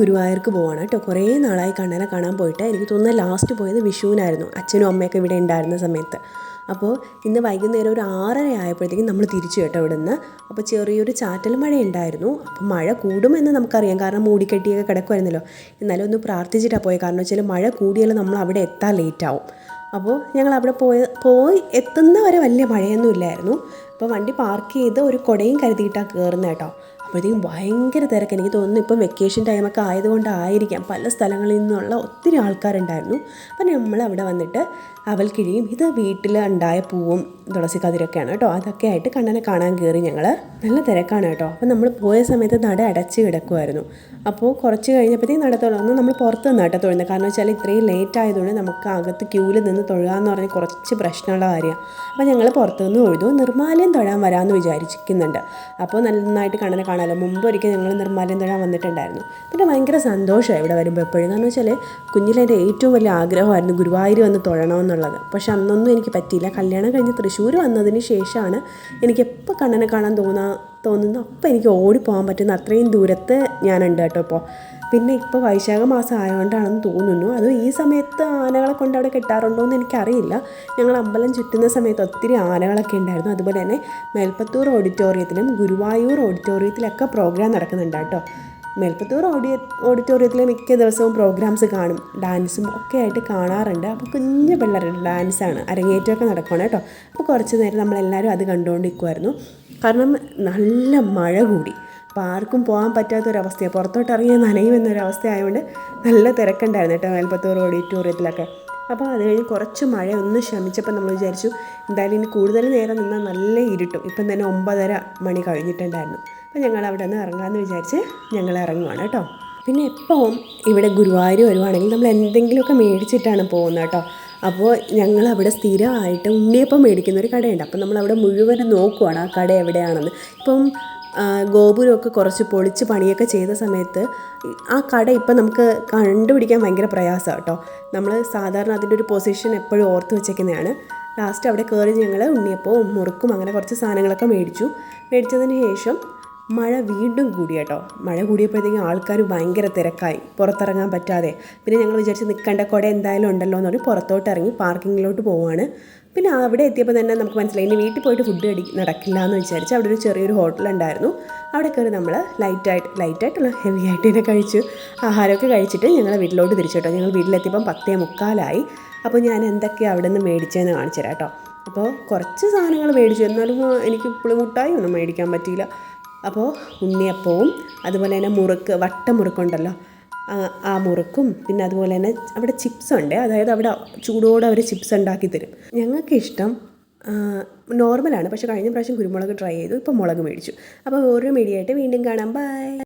ഗുരുവായൂർക്ക് പോവാണ് കേട്ടോ. കുറേ നാളായി കണ്ണനെ കാണാൻ പോയിട്ട്. എനിക്ക് തോന്നുന്നത് ലാസ്റ്റ് പോയത് വിഷുവിനായിരുന്നു. അച്ഛനും അമ്മയൊക്കെ ഇവിടെ ഉണ്ടായിരുന്ന സമയത്ത്. അപ്പോൾ ഇന്ന് വൈകുന്നേരം ഒരു ആറര ആയപ്പോഴത്തേക്കും നമ്മൾ തിരിച്ചു കേട്ടോ ഇവിടെ നിന്ന് അപ്പോൾ ചെറിയൊരു ചാറ്റൽ മഴ ഉണ്ടായിരുന്നു അപ്പോൾ മഴ കൂടുമെന്ന് നമുക്കറിയാം. കാരണം മൂടിക്കെട്ടിയൊക്കെ കിടക്കുമായിരുന്നല്ലോ. എന്നാലും ഒന്ന് പ്രാർത്ഥിച്ചിട്ടാണ് പോയത് കാരണം വെച്ചാൽ മഴ കൂടിയാലും നമ്മൾ അവിടെ എത്താൻ ലേറ്റ് ആവും. അപ്പോൾ ഞങ്ങൾ അവിടെ പോയ പോയി എത്തുന്ന വരെ വലിയ മഴയൊന്നും ഇല്ലായിരുന്നു. അപ്പോൾ വണ്ടി പാർക്ക് ചെയ്ത് ഒരു കുടയും കരുതിയിട്ടാണ് കയറുന്നത് കേട്ടോ. അപ്പോഴത്തേക്കും ഭയങ്കര തിരക്ക്. എനിക്ക് തോന്നുന്നു ഇപ്പം വെക്കേഷൻ ടൈമൊക്കെ ആയതുകൊണ്ടായിരിക്കാം പല സ്ഥലങ്ങളിൽ നിന്നുള്ള ഒത്തിരി ആൾക്കാരുണ്ടായിരുന്നു. അപ്പം നമ്മൾ അവിടെ വന്നിട്ട് അവൽക്കിഴിയും ഇത് വീട്ടിൽ ഉണ്ടായ പൂവും തുളസി കതിരൊക്കെയാണ് കേട്ടോ. അതൊക്കെ ആയിട്ട് കണ്ണനെ കാണാൻ കയറി ഞങ്ങൾ നല്ല തിരക്കാണ് കേട്ടോ. അപ്പം നമ്മൾ പോയ സമയത്ത് നട അടച്ച് കിടക്കുമായിരുന്നു അപ്പോൾ കുറച്ച് കഴിഞ്ഞപ്പോഴത്തേക്കും നട തുറന്ന്. നമ്മൾ പുറത്ത് നിന്ന് കേട്ടോ തൊഴുന്നത്. കാരണം വെച്ചാൽ ഇത്രയും ലേറ്റ് ആയതുകൊണ്ട് നമുക്ക് അകത്ത് ക്യൂവിൽ നിന്ന് തൊഴുകാന്ന് പറഞ്ഞാൽ കുറച്ച് പ്രശ്നമുള്ള കാര്യമാണ്. അപ്പോൾ ഞങ്ങൾ പുറത്ത് നിന്ന് തൊഴുതു. നിർമ്മാലയം തൊഴാൻ വരാമെന്ന് വിചാരിച്ചിരിക്കുന്നുണ്ട്. അപ്പോൾ നന്നായിട്ട് കണ്ണനെ കാണാമല്ലോ മുമ്പ് ഒരിക്കൽ ഞങ്ങൾ നിർമ്മാലയം തൊഴാൻ വന്നിട്ടുണ്ടായിരുന്നു. പിന്നെ ഭയങ്കര സന്തോഷമായി ഇവിടെ വരുമ്പോൾ എപ്പോഴും. കാരണം വെച്ചാൽ കുഞ്ഞിലെന്റെ ഏറ്റവും വലിയ ആഗ്രഹമായിരുന്നു ഗുരുവായൂർ വന്ന് തൊഴണമെന്നുള്ളത് പക്ഷെ അന്നൊന്നും എനിക്ക് പറ്റിയില്ല. കല്യാണം കഴിഞ്ഞ് തൃശ്ശൂർ വന്നതിന് ശേഷമാണ് എനിക്ക് എപ്പോൾ കണ്ണനെ കാണാൻ തോന്നാ തോന്നുന്നു അപ്പോൾ എനിക്ക് ഓടിപ്പോകാൻ പറ്റുന്ന അത്രയും ദൂരത്ത് ഞാനുണ്ട് കേട്ടോ ഇപ്പോൾ പിന്നെ ഇപ്പോൾ വൈശാഖ മാസം ആയതുകൊണ്ടാണെന്ന് തോന്നുന്നു. അത് ഈ സമയത്ത് ആനകളെ കൊണ്ട് അവിടെ കെട്ടാറുണ്ടോ എന്ന് എനിക്കറിയില്ല. ഞങ്ങൾ അമ്പലം ചുറ്റുന്ന സമയത്ത് ഒത്തിരി ആനകളൊക്കെ ഉണ്ടായിരുന്നു. അതുപോലെ തന്നെ മേൽപ്പത്തൂർ ഓഡിറ്റോറിയത്തിലും ഗുരുവായൂർ ഓഡിറ്റോറിയത്തിലൊക്കെ പ്രോഗ്രാം നടക്കുന്നുണ്ട് കേട്ടോ. മേൽപ്പത്തൂർ ഓഡിയ ഓഡിറ്റോറിയത്തിലെ മിക്ക ദിവസവും പ്രോഗ്രാംസ് കാണും. ഡാൻസും ഒക്കെ ആയിട്ട് കാണാറുണ്ട്. അപ്പോൾ കുഞ്ഞു പിള്ളേരുടെ ഡാൻസാണ് അരങ്ങേറ്റമൊക്കെ നടക്കുകയാണ് കേട്ടോ. അപ്പോൾ കുറച്ച് നേരം നമ്മളെല്ലാവരും അത് കണ്ടുകൊണ്ടിരിക്കുമായിരുന്നു കാരണം നല്ല മഴ കൂടി. അപ്പോൾ ആർക്കും പോകാൻ പറ്റാത്തൊരവസ്ഥയാണ് പുറത്തോട്ട് ഇറങ്ങിയ നനയുമെന്നൊരവസ്ഥ ആയതുകൊണ്ട് നല്ല തിരക്കുണ്ടായിരുന്നു കേട്ടോ മേൽപ്പത്തൂർ ഓഡിറ്റോറിയത്തിലൊക്കെ അപ്പോൾ അത് കഴിഞ്ഞ് കുറച്ച് മഴ ഒന്ന് ശമിച്ചപ്പോൾ നമ്മൾ വിചാരിച്ചു എന്തായാലും ഇനി കൂടുതൽ നേരം നിന്നാൽ നല്ല ഇരുട്ടും. ഇപ്പം തന്നെ ഒമ്പതര മണി കഴിഞ്ഞിട്ടുണ്ടായിരുന്നു. അപ്പോൾ ഞങ്ങൾ അവിടെ നിന്ന് ഇറങ്ങാമെന്ന് വിചാരിച്ച് ഞങ്ങൾ ഇറങ്ങുവാണ് കേട്ടോ. പിന്നെ എപ്പോഴും ഇവിടെ ഗുരുവായൂർ വരുവാണെങ്കിൽ നമ്മൾ എന്തെങ്കിലുമൊക്കെ മേടിച്ചിട്ടാണ് പോകുന്നത് കേട്ടോ. അപ്പോൾ ഞങ്ങൾ അവിടെ സ്ഥിരമായിട്ട് ഉണ്ണിയപ്പം മേടിക്കുന്ന ഒരു കടയുണ്ട്. അപ്പോൾ നമ്മൾ അവിടെ മുഴുവനും നോക്കുവാണ് ആ കട എവിടെയാണെന്ന്. ഇപ്പം ഗോപുരമൊക്കെ കുറച്ച് പൊളിച്ച് പണിയൊക്കെ ചെയ്ത സമയത്ത് ആ കട ഇപ്പം നമുക്ക് കണ്ടുപിടിക്കാൻ ഭയങ്കര പ്രയാസമാണ് കേട്ടോ. നമ്മൾ സാധാരണ അതിന്റെ ഒരു പൊസിഷൻ എപ്പോഴും ഓർത്ത് വെച്ചേക്കുന്നതാണ്. ലാസ്റ്റ് അവിടെ കയറി ഞങ്ങൾ ഉണ്ണിയപ്പവും മുറുക്കും അങ്ങനെ കുറച്ച് സാധനങ്ങളൊക്കെ മേടിച്ചു. മേടിച്ചതിന് ശേഷം മഴ വീണ്ടും കൂടി കേട്ടോ. മഴ കൂടിയപ്പോഴത്തേക്കും ആൾക്കാർ ഭയങ്കര തിരക്കായി. പുറത്തിറങ്ങാൻ പറ്റാതെ. പിന്നെ ഞങ്ങൾ വിചാരിച്ച് നിൽക്കേണ്ട കുട എന്തായാലും ഉണ്ടല്ലോ എന്ന് പറഞ്ഞ് പുറത്തോട്ട് ഇറങ്ങി പാർക്കിങ്ങിലോട്ട് പോവാണ്. പിന്നെ അവിടെ എത്തിയപ്പോൾ തന്നെ നമുക്ക് മനസ്സിലായി ഇനി വീട്ടിൽ പോയിട്ട് ഫുഡ് അടി നടക്കില്ല എന്ന് വിചാരിച്ച് അവിടെ ഒരു ചെറിയൊരു ഹോട്ടൽ ഉണ്ടായിരുന്നു. അവിടെ കയറി നമ്മൾ ലൈറ്റായിട്ട് ലൈറ്റായിട്ടുള്ള ഹെവി ആയിട്ട് തന്നെ കഴിച്ചു. ആഹാരമൊക്കെ കഴിച്ചിട്ട് ഞങ്ങൾ വീട്ടിലോട്ട് തിരിച്ചു കേട്ടോ. ഞങ്ങൾ വീട്ടിലെത്തിയപ്പം പത്തേ മുക്കാലായി. അപ്പോൾ ഞാൻ എന്തൊക്കെയാണ് അവിടെ നിന്ന് മേടിച്ചതെന്ന് കാണിച്ചു തരാം കേട്ടോ. അപ്പോൾ കുറച്ച് സാധനങ്ങൾ മേടിച്ചു. എന്നാലും എനിക്ക് പുളിമുട്ടായി ഒന്നും മേടിക്കാൻ പറ്റിയില്ല. അപ്പോൾ ഉണ്ണിയപ്പവും അതുപോലെ തന്നെ മുറുക്ക് വട്ട മുറുക്കുണ്ടല്ലോ ആ മുറുക്കും പിന്നെ അതുപോലെ തന്നെ അവിടെ ചിപ്സ് ഉണ്ട്. അതായത് അവിടെ ചൂടോടെ അവർ ചിപ്സ് ഉണ്ടാക്കി തരും. ഞങ്ങൾക്ക് ഇഷ്ടം നോർമലാണ് പക്ഷേ കഴിഞ്ഞ പ്രാവശ്യം കുരുമുളക് ട്രൈ ചെയ്തു ഇപ്പോൾ മുളക് മേടിച്ചു. അപ്പോൾ ഓരോ മീഡിയായിട്ട് വീണ്ടും കാണാം. ബൈ